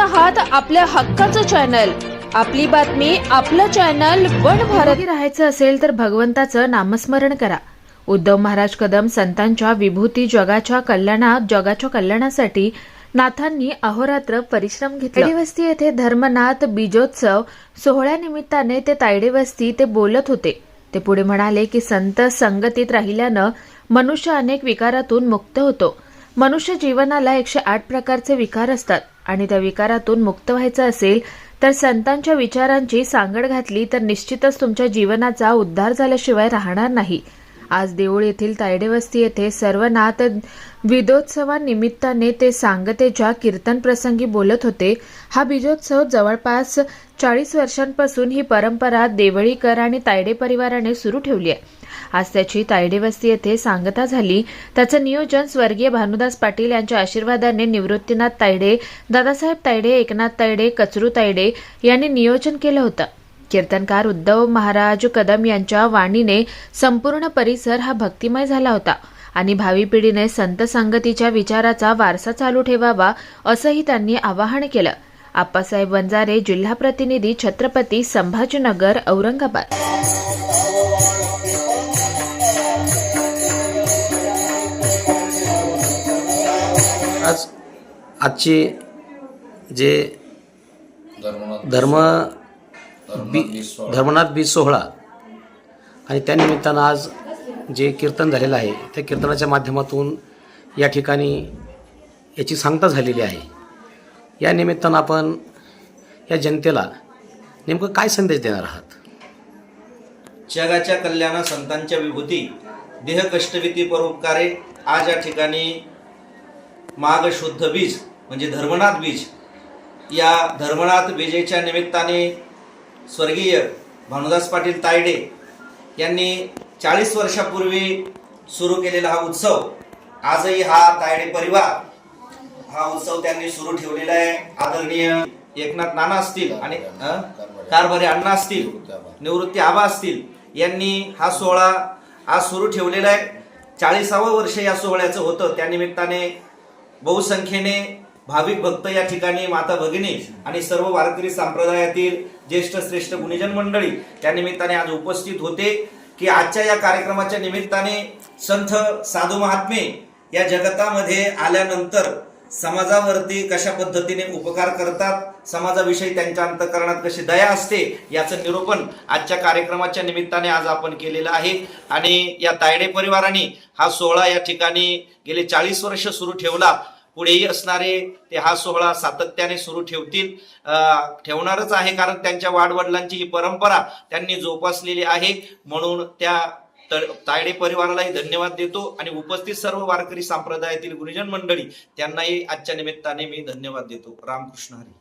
आहात आपल्या हक्काचं चॅनल. आपली बातमी आपलं चॅनल वन भारत. राहायचं असेल तर भगवंताचं नामस्मरण करा. उद्धव महाराज कदम संतांच्या विभूती जगाच्या कल्याणात जगाच्या कल्याणासाठी नाथांनी अहोरात्र परिश्रम घेतले. तायडे वस्ती येथे धर्मनाथ बीजोत्सव सोहळ्यानिमित्ताने ते तायडे वस्ती ते बोलत होते. ते पुढे म्हणाले की संत संगतीत राहिल्यानं मनुष्य अनेक विकारातून मुक्त होतो. मनुष्य जीवनाला एकशे आठ प्रकारचे विकार असतात. आणि त्या विकारातून मुक्त व्हायचं असेल तर संतांच्या विचारांची सांगड घातली तर निश्चितच तुमच्या जीवनाचा उद्धार झाल्याशिवाय राहणार नाही. आज देऊळ येथील तायडेवस्ती येथे सर्वनाथ विदोत्सवानिमित्ताने ते सांगतेच्या कीर्तन प्रसंगी बोलत होते. हा बीजोत्सव जवळपास चाळीस वर्षांपासून ही परंपरा देवळीकर आणि तायडे परिवाराने सुरू ठेवली आहे. आज त्याची तायडेवस्ती येथे सांगता झाली. त्याचं नियोजन स्वर्गीय भानुदास पाटील यांच्या आशीर्वादाने निवृत्तीनाथ तायडे दादासाहेब तायडे एकनाथ तायडे कचरू तायडे यांनी नियोजन केलं होतं. कीर्तनकार उद्धव महाराज कदम यांच्या वाणीने संपूर्ण परिसर हा भक्तिमय झाला होता आणि भावी पिढीने संत संगतीच्या विचाराचा वारसा चालू ठेवावा असंही त्यांनी आवाहन केलं. आप्पासाहेब वंजारे जिल्हा प्रतिनिधी छत्रपती संभाजीनगर औरंगाबाद. आज आजचे जे धर्म बी धर्मनाथ बीज सोहळा आणि त्यानिमित्तानं आज जे कीर्तन झालेलं आहे त्या कीर्तनाच्या माध्यमातून या ठिकाणी याची सांगता झालेली आहे. या निमित्तानं आपण या जनतेला नेमकं काय संदेश देणार आहात? जगाच्या कल्याणा संतांच्या विभूती देह कष्टविती परोपकारे आज या ठिकाणी माघ शुद्ध बीज म्हणजे धर्मनाथ बीज या धर्मनाथ बीजेच्या निमित्ताने स्वर्गीय भानुदास पाटील तायडे यांनी चाळीस वर्षापूर्वी सुरू केलेला हा उत्सव आजही हा तायडे परिवार हा उत्सव त्यांनी सुरू ठेवलेला आहे. आदरणीय एकनाथ नाना असतील आणि कारभारी अण्णा असतील निवृत्ती आबा असतील यांनी हा सोहळा आज सुरू ठेवलेला आहे. चाळीसावं वर्ष या सोहळ्याचं होतं. त्यानिमित्ताने बहुसंख्येने भाविक भक्त या ठिकाणी माता भगिनी आणि सर्व वारकरी संप्रदायातील ज्येष्ठ श्रेष्ठ गुणीजन मंडळी त्या निमित्ताने आज उपस्थित होते की आजच्या या कार्यक्रमाच्या निमित्ताने संत साधू महात्मे या जगतामध्ये आल्यानंतर समाजावरती कशा पद्धतीने उपकार करतात समाजाविषयी त्यांच्या अंतकरणात कशी दया असते याचं निरूपण आजच्या कार्यक्रमाच्या निमित्ताने आज आपण केलेलं आहे. आणि या तायडे परिवाराने हा सोहळा या ठिकाणी गेले चाळीस वर्ष सुरू ठेवला. पुढेही असणारे ते हा सोहळा सातत्याने सुरू ठेवतील. ठेवणारच आहे कारण त्यांच्या वाडवडिलांची ही परंपरा त्यांनी जोपासलेली आहे. म्हणून त्या तर तायडे परिवारालाही धन्यवाद देतो आणि उपस्थित सर्व वारकरी संप्रदायातील गुरुजन मंडळी त्यांनाही आजच्या निमित्ताने मी धन्यवाद देतो. रामकृष्ण हरी.